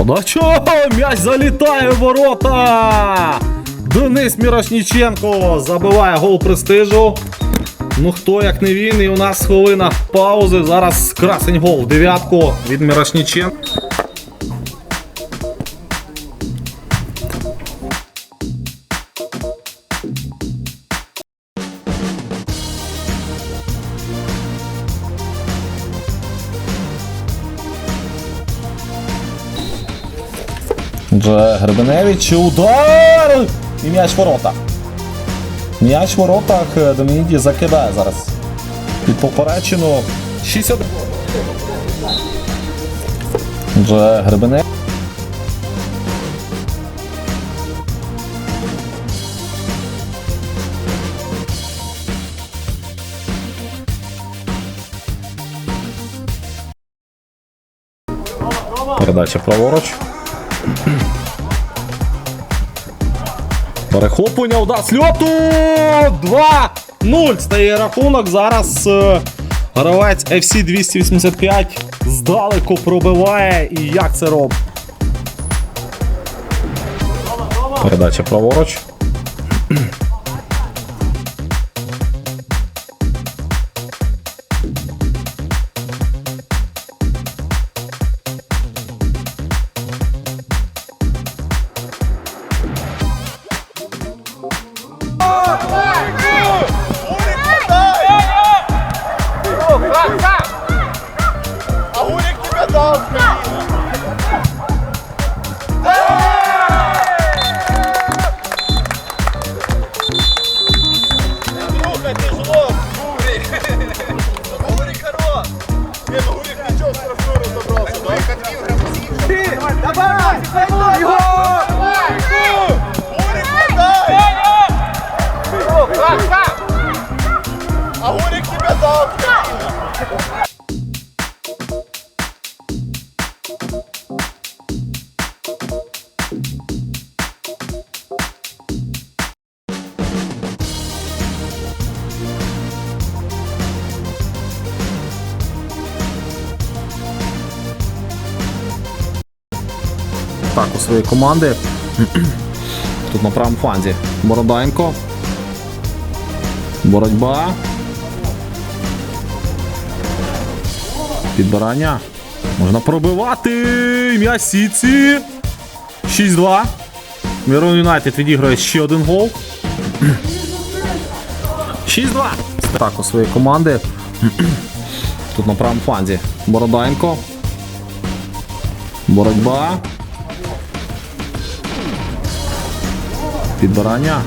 Подача! М'яч залітає в ворота! Денис Мірошніченко забиває гол престижу. Ну хто як не він, і у нас хвилина паузи. Зараз красень гол в дев'ятку від Мірошніченка. Дже Гребеневич удар! І м'яч ворота. М'яч в воротах е, Домініді закидає зараз. Під поперечину 6 Дже Гребеневич. Передача праворуч. Перехоплення, удар сльоту! 2-0 стає рахунок. Зараз е, гравець FC 285 здалеку пробиває. І як це робить? Передача праворуч. Своєї команди. Тут на правому фланзі. Бороденко. Боротьба. Підбирання. Можна пробивати. М'яч Сіці. 6-2. Мірон Юнайтед відіграє ще один гол. 6-2. Так, у своєї команди. Тут на правому фланзі. Бороденко. Боротьба. Підбирання.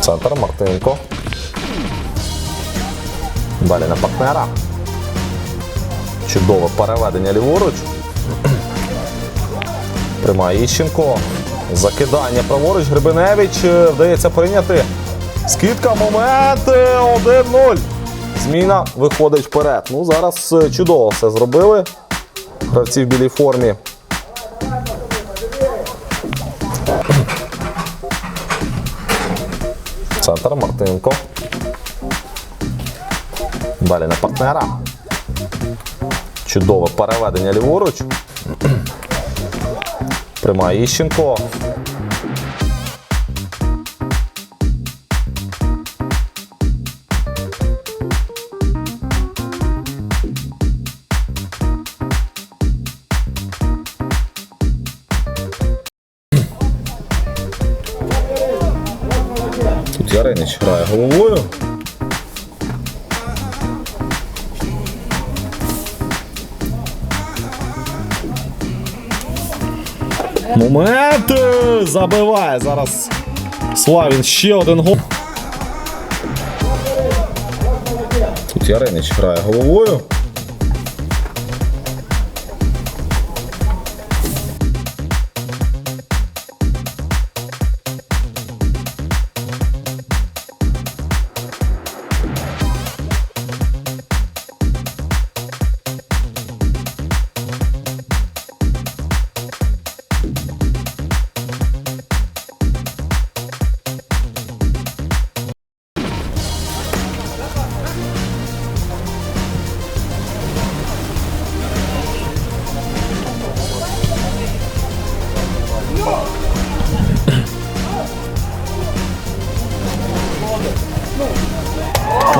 Центр Мартинко. Далі на партнера. Чудове переведення ліворуч. Приймає Іщенко. Закидання праворуч. Гребеневич е, вдається прийняти. Скидка, момент. е, 1-0. Зміна виходить вперед. Ну, зараз е, чудово все зробили. Гравці в білій формі. Центр Мартинко. Далі на партнера. Чудове переведення ліворуч. Приймає Іщенко. Тут Яринич грає головою. Момент забиває зараз. Славін ще один гол. Тут Яринич грає головою.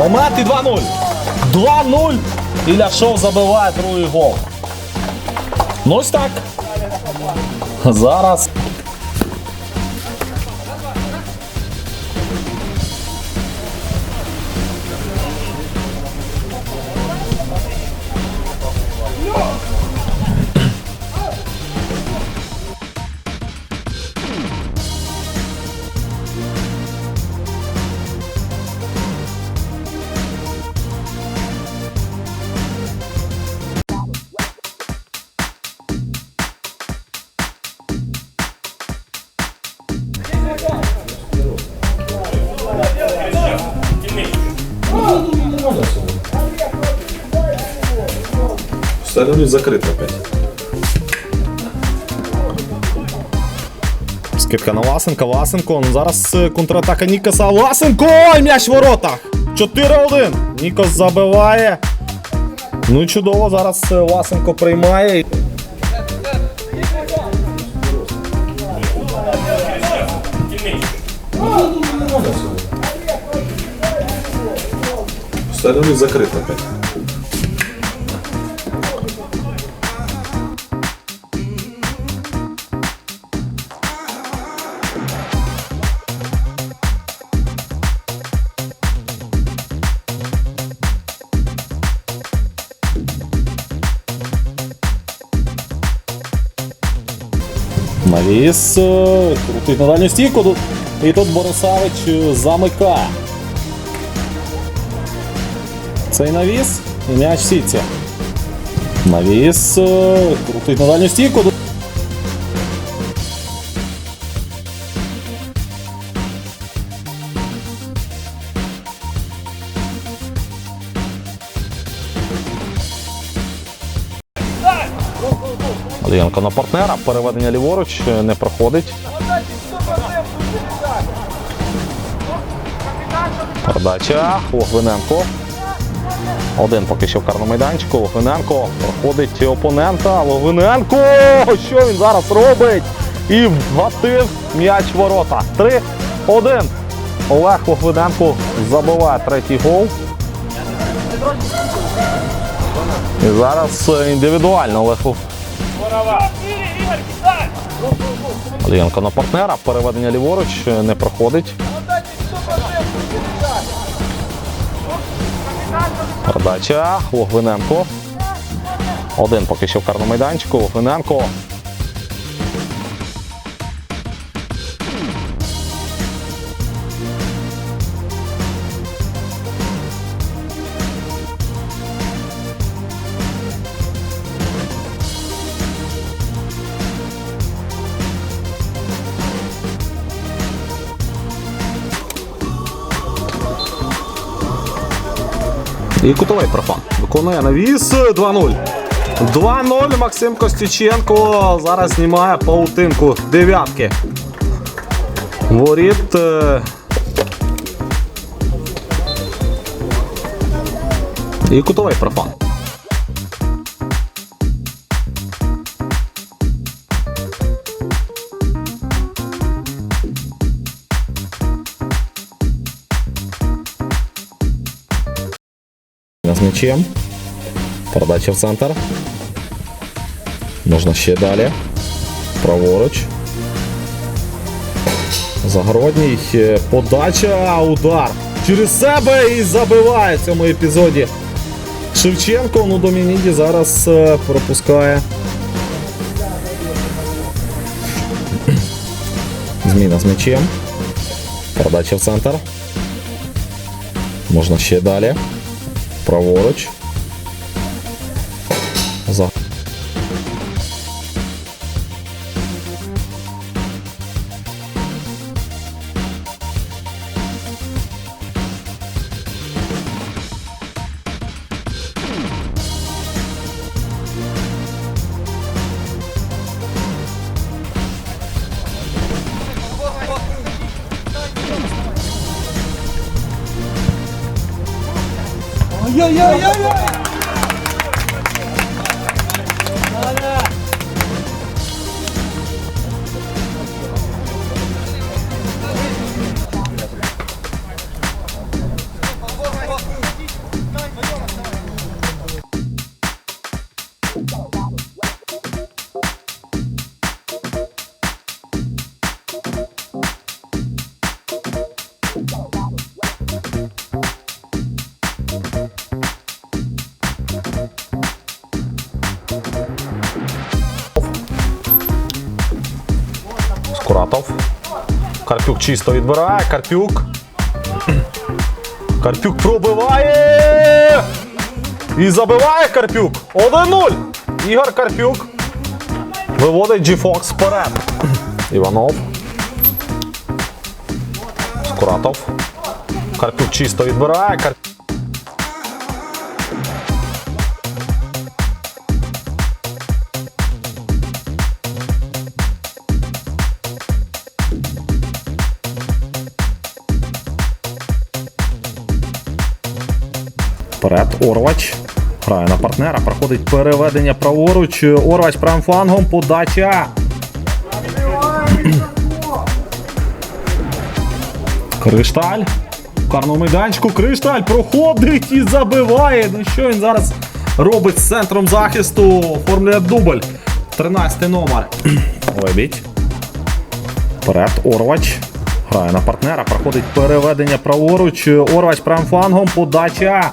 Момент і 2-0. 2-0. І Ляшов забиває другий гол. Ну так. Зараз. Стадіон закрито опять. Скидка на Ласенка, Ласенко. Ну, зараз е, контратака Нікаса. Ласенко! Ой, М'яч в воротах! 4-1. Нікос забиває. Ну і чудово, зараз е, Ласенко приймає. Стадіон закрито опять. Навіс крутить на дальню стійку. І тут Борисавич е, замикає. Цей навіс і м'яч в. Навіс е, крутить на дальню стійку. Тут- на партнера. Переведення ліворуч е, не проходить. Передача. Логвиненко. Один поки що в карному майданчику. Логвиненко проходить опонента. Логвиненко! Що він зараз робить? І вгатив м'яч ворота. 3-1. Олег Логвиненко забиває третій гол. І зараз е, індивідуально Олег Лог- на партнера. Переведення ліворуч е, не проходить. Передача. Логвиненко. Один поки що в карному майданчику. Логвиненко. І кутовий профан. Виконує навіс 2-0. 2-0 Максим Костюченко зараз знімає паутинку дев'ятки. Воріт. е, І кутовий профан. З м'ячем. Передача в центр. Можна ще далі. Праворуч. Загородній. Е, Подача, удар. Через себе і забиває в цьому епізоді. Шевченко, ну Домініді зараз е, пропускає. Зміна з м'ячем. Передача в центр. Можна ще далі. Праворуч. yo, yo, yo, yo. Карпюк чисто відбирає. Карпюк. Карпюк пробиває. І забиває Карпюк. 1-0. Ігор Карпюк. Виводить G-Fox вперед. Іванов. Скуратов. Карпюк чисто відбирає. Карпюк. Вперед, Орвач. Грає на партнера. Проходить переведення праворуч. Орвач правим флангом. Подача. Кришталь. В карному. Кришталь проходить і забиває. Ну що він зараз робить з центром захисту? Оформлює дубль. 13 номер. Лебідь. Вперед, Орвач. Грає на партнера. Проходить переведення праворуч. Орвач правим флангом. Подача.